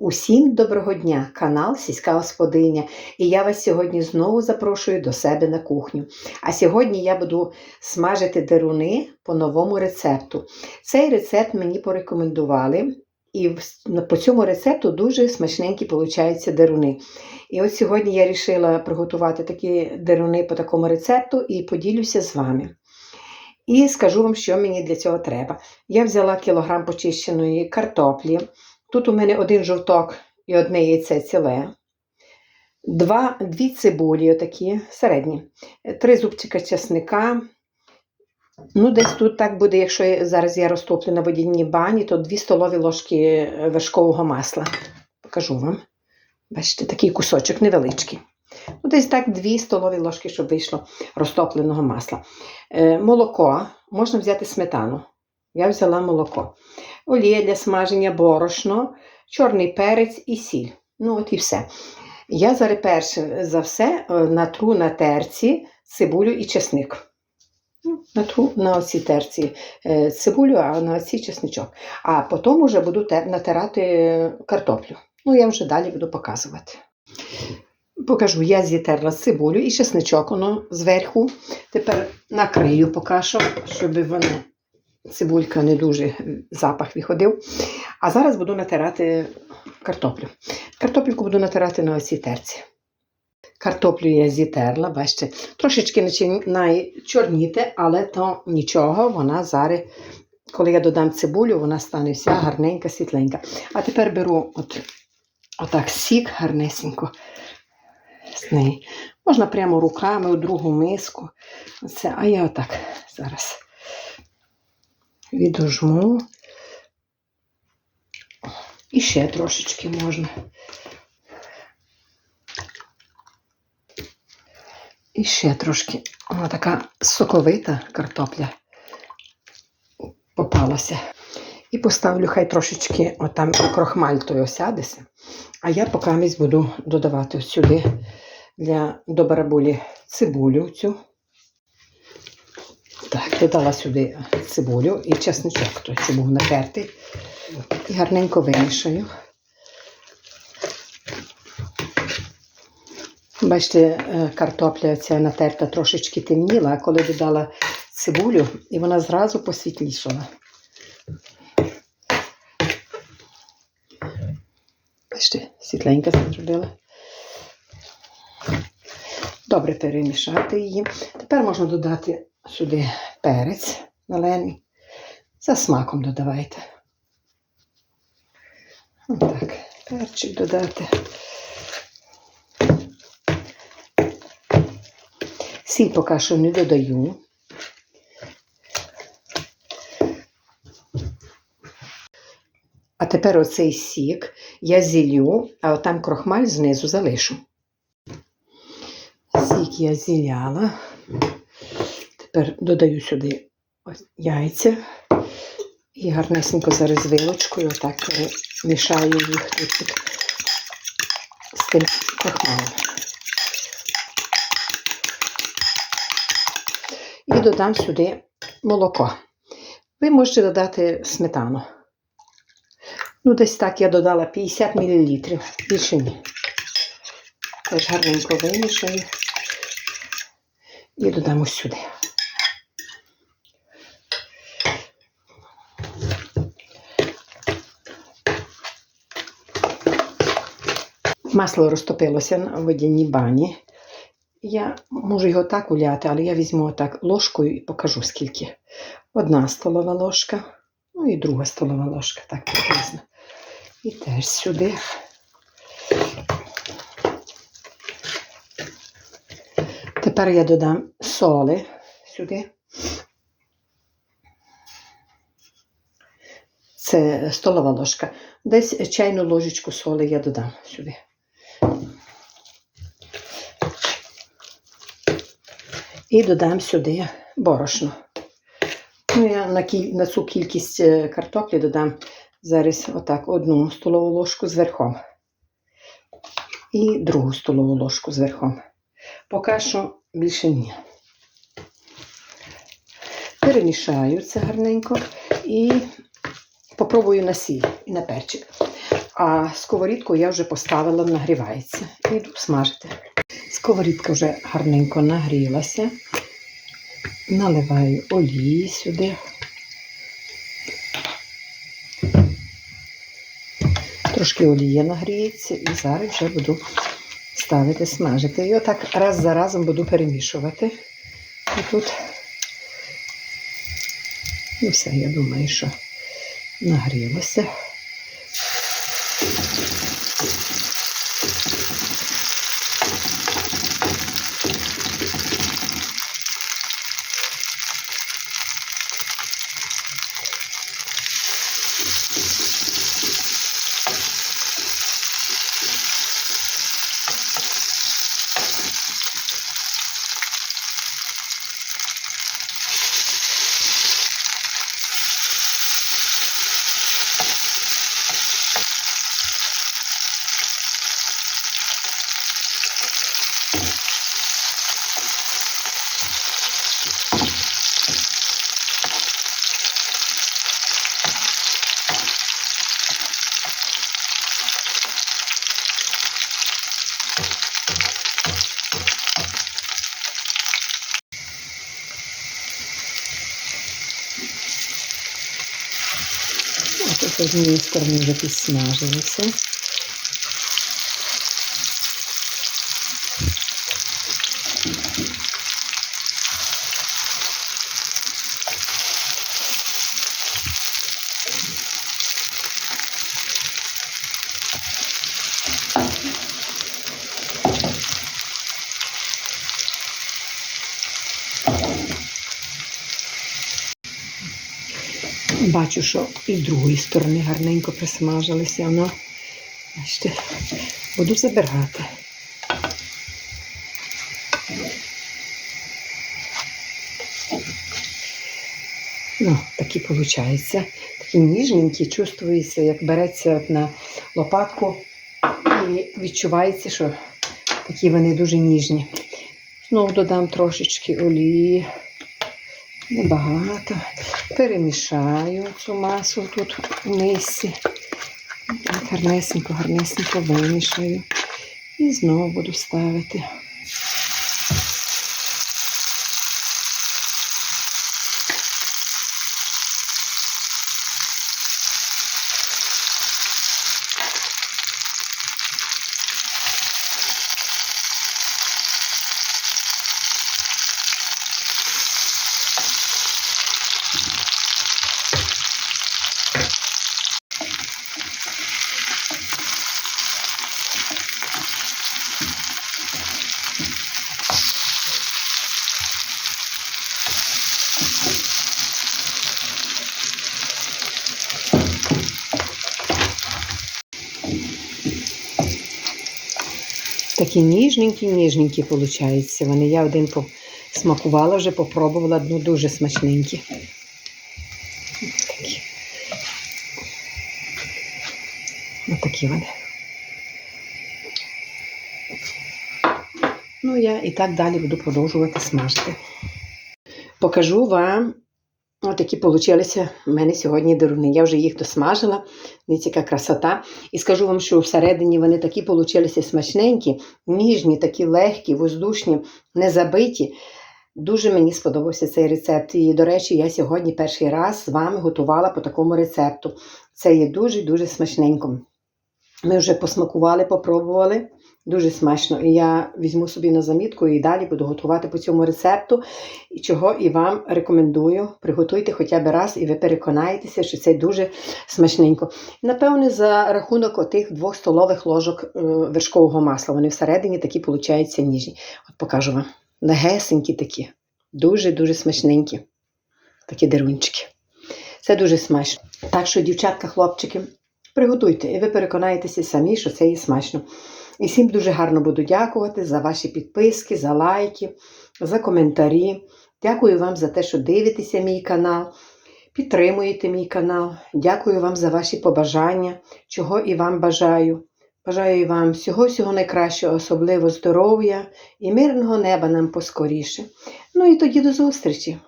Усім доброго дня, канал Сільська Господиня. І я вас сьогодні знову запрошую до себе на кухню. А сьогодні я буду смажити деруни по новому рецепту. Цей рецепт мені порекомендували, і по цьому рецепту дуже смачненькі получаються деруни. І от сьогодні я вирішила приготувати такі деруни по такому рецепту і поділюся з вами. І скажу вам, що мені для цього треба. Я взяла кілограм почищеної картоплі. Тут у мене один жовток і одне яйце ціле. Два, дві цибулі, отакі середні, три зубчика чесника. Ну, десь тут так буде, якщо я- зараз я розтоплю на водяній бані, то дві столові ложки вершкового масла. Покажу вам. Бачите, такий кусочок невеличкий. Ну, десь так дві столові ложки, щоб вийшло розтопленого масла. Е, молоко, можна взяти сметану. Я взяла молоко. Олія для смаження, борошно, чорний перець і сіль. Ну, от і все. Я зараз перше за все е, натру на терці цибулю і чесник. Ну, Натру на оцій терці е, цибулю, а на оцій чесничок. А потім вже буду натирати картоплю. Ну, я вже далі буду показувати. Покажу, я зітерла цибулю і чесничок воно зверху. Тепер накрию поки що, щоб воно цибулька не дуже запах виходив. А зараз буду натирати картоплю. Картоплю буду натирати на оцій терці. Картоплю я зітерла, бачите, трошечки починає чорніти, але то нічого, вона зараз, коли я додам цибулю, вона стане вся гарненька, світленька. А тепер беру от, отак сік гарнесенько з неї. Можна прямо руками у другу миску. Оце, а я отак зараз відожму. І ще трошечки можна. І ще трошки. Вона така соковита картопля попалася. І поставлю, хай трошечки отам крохмаль той осядеться. А я поки місь буду додавати сюди для до барабулі цибулю цю. Так, додала сюди цибулю і чесничок, той, що був натертий. І гарненько вимішаю. Бачите, е, картопля ця натерта трошечки темніла, а коли додала цибулю, і вона зразу посвітлішала. Бачите, світленька зробила. Добре перемішати її. Тепер можна додати сюди перець налений. За смаком додавайте. Отак, перчик додати. Сіль поки що не додаю. А тепер оцей сік я зілю, а отам крохмаль знизу залишу. Сік я зіляла. Тепер додаю сюди ось яйця і гарнесенько зараз вилочкою отак мішаю їх тут з тим крохмалем. І додам сюди молоко. Ви можете додати сметану. Ну, десь так я додала 50 мл. Більше ні. Теж гарненько вимішаю. І додам ось сюди. Масло розтопилося на водяній бані. Я можу його так уляти, але я візьму отак ложкою і покажу скільки. Одна столова ложка, ну і друга столова ложка, так приблизно. І теж сюди. Тепер я додам соли сюди. Це столова ложка. Десь чайну ложечку соли я додам сюди. І додам сюди борошно. Ну, я на, кіль... на цю кількість е, картоплі додам зараз отак одну столову ложку з верхом. І другу столову ложку з верхом. Поки що більше ні. Перемішаю це гарненько і попробую на сіль і на перчик. А сковорідку я вже поставила, нагрівається. І йду смажити. Сковорідка вже гарненько нагрілася. Наливаю олії сюди. Трошки олія нагріється і зараз вже буду ставити смажити. І отак раз за разом буду перемішувати. І тут, ну все, я думаю, що нагрілося. З однієї сторони вже підсмажилося. Бачу, що і з другої сторони гарненько присмажилися. Воно, бачите, буду забирати. Ну, такі виходить. Такі ніжненькі, чувствується, як береться на лопатку і відчувається, що такі вони дуже ніжні. Знову додам трошечки олії. Небагато. Перемішаю цю масу тут у мисці. Гарнесенько, гарнесенько вимішаю. І знову буду ставити. Такі ніжненькі, ніжненькі виходять. Вони я один смакувала вже, попробувала, ну дуже смачненькі. Такі. Отакі вони. Ну, я і так далі буду продовжувати смажити. Покажу вам, отакі получилися в мене сьогодні деруни. Я вже їх досмажила. Яка красота. І скажу вам, що всередині вони такі получилися смачненькі, ніжні, такі легкі, воздушні, не забиті. Дуже мені сподобався цей рецепт. І, до речі, я сьогодні перший раз з вами готувала по такому рецепту. Це є дуже-дуже смачненько. Ми вже посмакували, попробували. Дуже смачно. І я візьму собі на замітку і далі буду готувати по цьому рецепту. Чого і вам рекомендую. Приготуйте хоча б раз, і ви переконаєтеся, що це дуже смачненько. Напевне, за рахунок отих двох столових ложок е, вершкового масла. Вони всередині такі, получаються, ніжні. От покажу вам. Легесенькі такі. Дуже-дуже смачненькі. Такі дерунчики. Це дуже смачно. Так що, дівчатка, хлопчики, приготуйте, і ви переконаєтеся самі, що це є смачно. І всім дуже гарно буду дякувати за ваші підписки, за лайки, за коментарі. Дякую вам за те, що дивитеся мій канал, підтримуєте мій канал. Дякую вам за ваші побажання, чого і вам бажаю. Бажаю вам всього-всього найкращого, особливо здоров'я і мирного неба нам поскоріше. Ну і тоді до зустрічі!